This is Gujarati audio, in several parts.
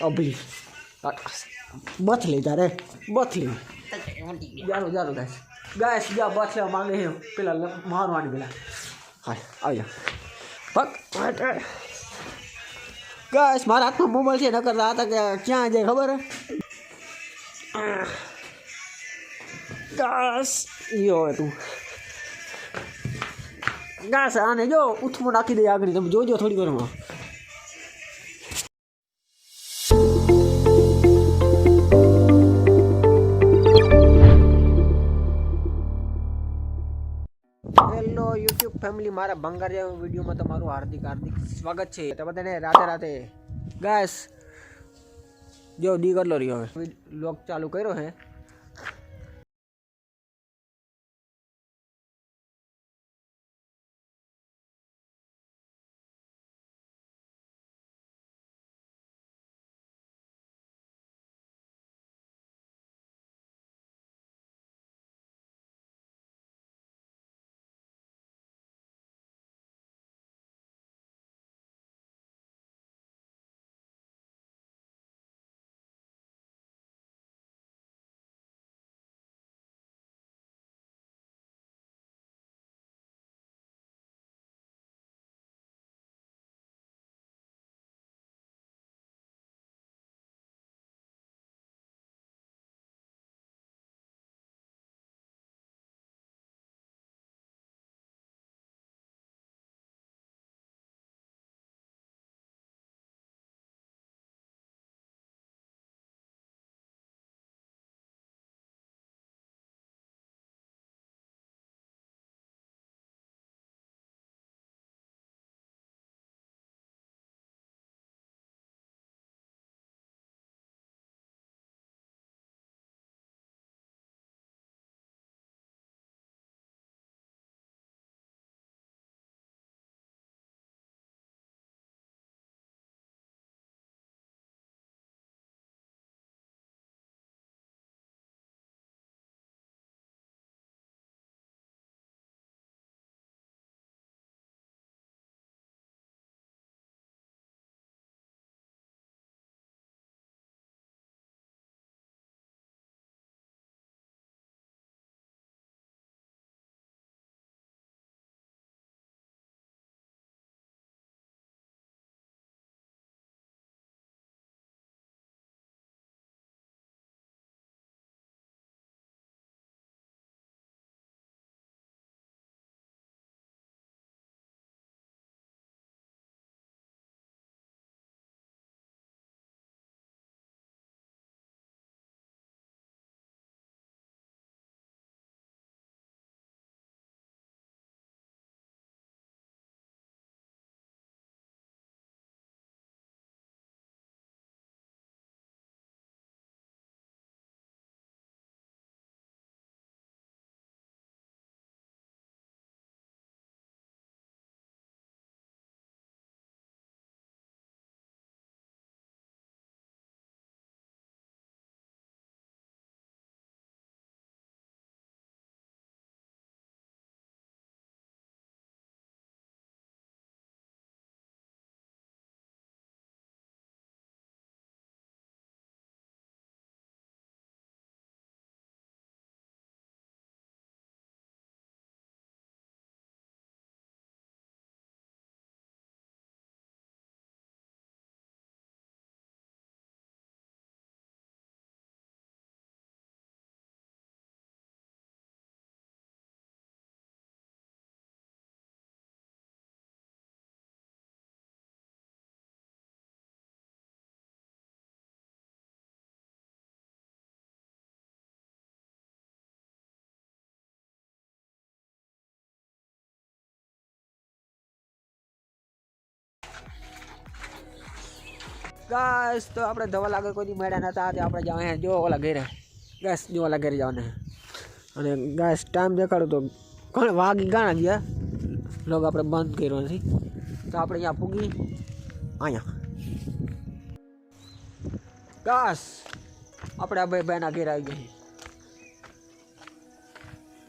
અભી બથલી તારે બથલી જારો જારો ગાય ગાય જા બથ લેવા માંગે છે પેલા લ- મારવાની પેલા હા આવી જા પગ ગાય મારા હાથમાં મોબાઈલ છે નકર આ તો કે ક્યાં જાય ખબર હે ગાસ યો હવે તું ગાસ આને જો ઉથમો નાખી દે આગળ તમે જોજો થોડી વારમાં ફેમિલી મારા બંગારિયા વિડીયોમાં તમારું હાર્દિક હાર્દિક સ્વાગત છે. તો બધાને રાતે રાતે ગાસ જો દી કરલો રહ્યો હવે. લોક ચાલુ કર્યો હે. ગાઈસ તો આપણે ધવલ આગળ કોઈ દી મળ્યા નતા તે આપણે જવા હે જો ઓલા ઘેરે ગાઈસ જો ઓલા ઘેરે જવાના હે. અને ગાઈસ ટાઈમ દેખાડો તો ઘણા વાગી ગાણા ગયા લોગ આપણે બંધ કર્યો નથી તો આપણે અહીંયા પૂગી અહીંયા ગાસ આપણે આ ભાઈ ભાઈના ઘેર આવી ગયા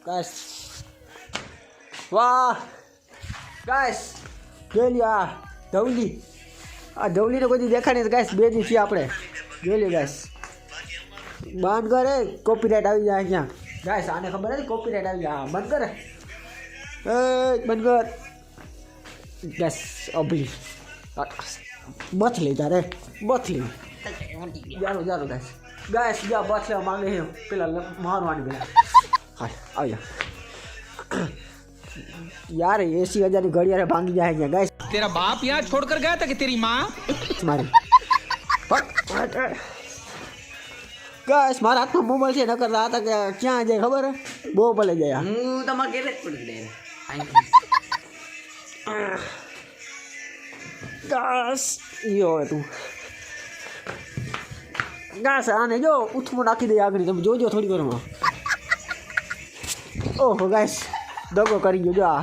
ગાઈસ વાહ ગાઈસ ગેલિયા ધવલી આ જવલીને કોઈ દી દેખાડી ગાઈસ બે દી છીએ આપણે. જોઈ લે ગાઈસ બંધ કરે કોપીરાઇટ આવી જાય અહીંયા. ગાઈસ આને ખબર હતી? કોપીરાઇટ આવી જાય. બંધ કરે. એ, બંધ કર. ગાઈસ અભી. બથ લે તારે. બથ લે જારો જારો ગાઈસ ગાઈસ જા લેવા માંગે છે. પેલા મારવાની પેલા. હા આવી યાર એસી હજારની ઘડિયાળે ભાંગી જાય અહીંયા ગાઈસ तेरा बाप यहाँ छोड़कर गया था कि तेरी माँ મારી ગાઈસ મારા હાથમાં મોબાઈલ છે નકર આ હતા કે ક્યાં જાય ખબર હે? બહુ ભલે જાય આ. હું તમારે ઘેરે જ પડી દે ગાસ યો હવે તું ગાસ આને જો ઉથમો નાખી દે આગળ તમે જોજો થોડી વારમાં ઓહો ગાઈસ દગો કરી ગયો જો આ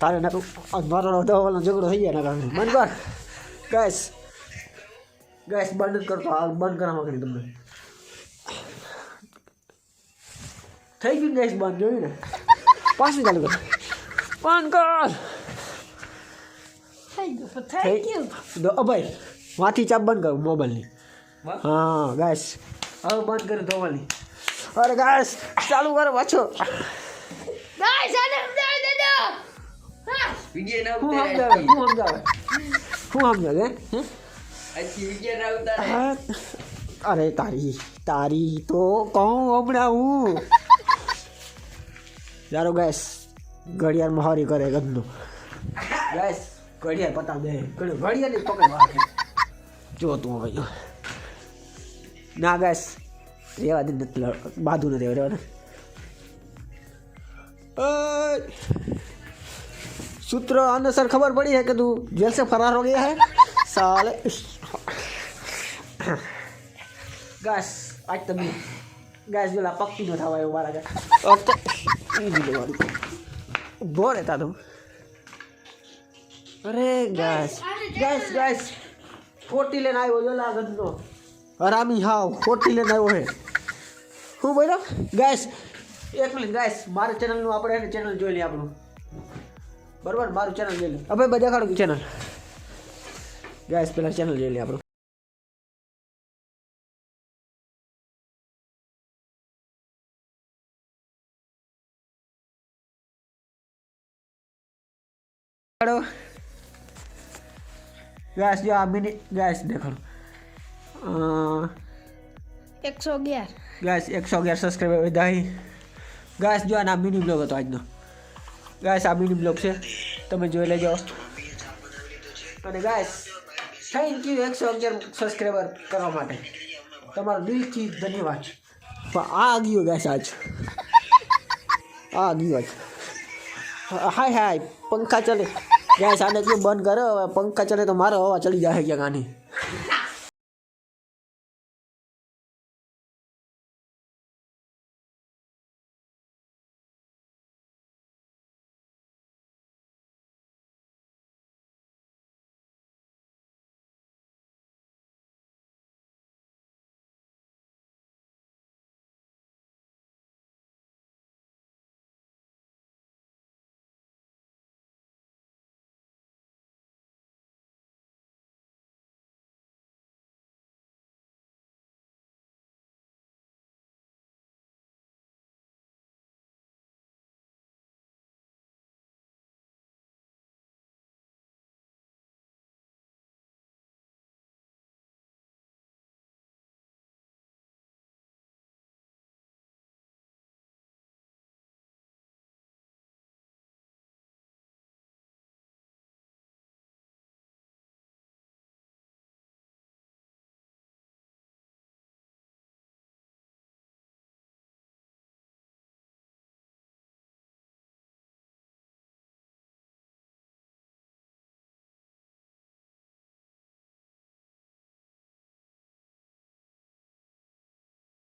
તારે નાખું મારો દવાનો ઝઘડો થઈ જાય ના કારણે. બંધ કર. ગેસ ગેસ બંધ કરતો હાલ બંધ કરાવવા કરી તમને. થઈ ગયું ગેસ બંધ જોયું ને? પાછું ચાલુ કર. બંધ કર. થઈ ગયું અભાઈ માથી ચાપ બંધ કર મોબાઈલની હા? ગેસ હવે બંધ કરી ધોવાની. અરે ગેસ ચાલુ કરો પાછો. વિજય ના હું સમજાવે? હું સમજાવે? હું સમજાવે? ઉતારે. અરે તારી તારી તો કહું હમણાં હું. યારો ગેસ ઘડિયાળ મહારી કરે ગંદુ. ગેસ ઘડિયાળ પતા દે. ઘડિયાળની પકડ જો તું હવે. ના ગેસ રેવા દે નથી લડ- નથી દે. ઓય. सूत्र आने सर खबर पड़ी है कि तू जेल से फरार हो गया है साले गैस आज तक गैस जो पक्की न था वो मारा गया और तो इजी वाली बोर रहता तू अरे गैस गैस गैस फोर्टी लेना આવ્યો જો લા ગંદો હરામી હાવ ફોર્ટી લેને આવ્યો હે હું બોલો ગેસ એક મિનિટ ગેસ મારા ચેનલનું આપણે એને ચેનલ જોઈ લઈએ આપણું બરોબર મારું ચેનલ જોઈ લે હવે બધા કાઢો ચેનલ ગેસ પેલા ચેનલ જોઈ લે આપણું કાઢો ગેસ જો આ મિની ગેસ દેખાડો અ, એકસો અગિયાર ગાઈસ એકસો અગિયાર સબસ્ક્રાઈબર વધારી ગાઈસ જો આ મિની બ્લોગ હતો આજનો ગાઈસ આ મિની બ્લોગ છે. તમે જોઈ લેજો. અને ગાય થેન્ક યુ એકસો અગિયાર સબસ્ક્રાઈબર કરવા માટે. તમારો દિલથી ધન્યવાદ. પણ આ ગયો ગાય આજ. આ ગયો આજ. હાય હાય, પંખા ચલે. ગાય આને કેમ બંધ કરો હવે પંખા ચલે તો મારો હવા ચડી જાય ક્યાં આની.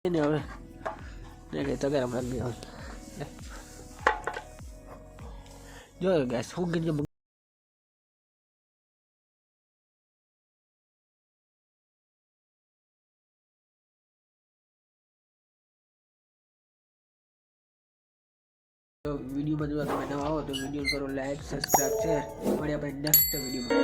એને હવે ને કે તગારામ રાખી હવે લે. જો ગેસ હું ગીત વિડીયોમાં જો તમે નવા આવો તો વિડીયો કરો લાઈક સબસ્ક્રાઈબ શેર મળ્યા પછી નેક્સ્ટ વિડીયોમાં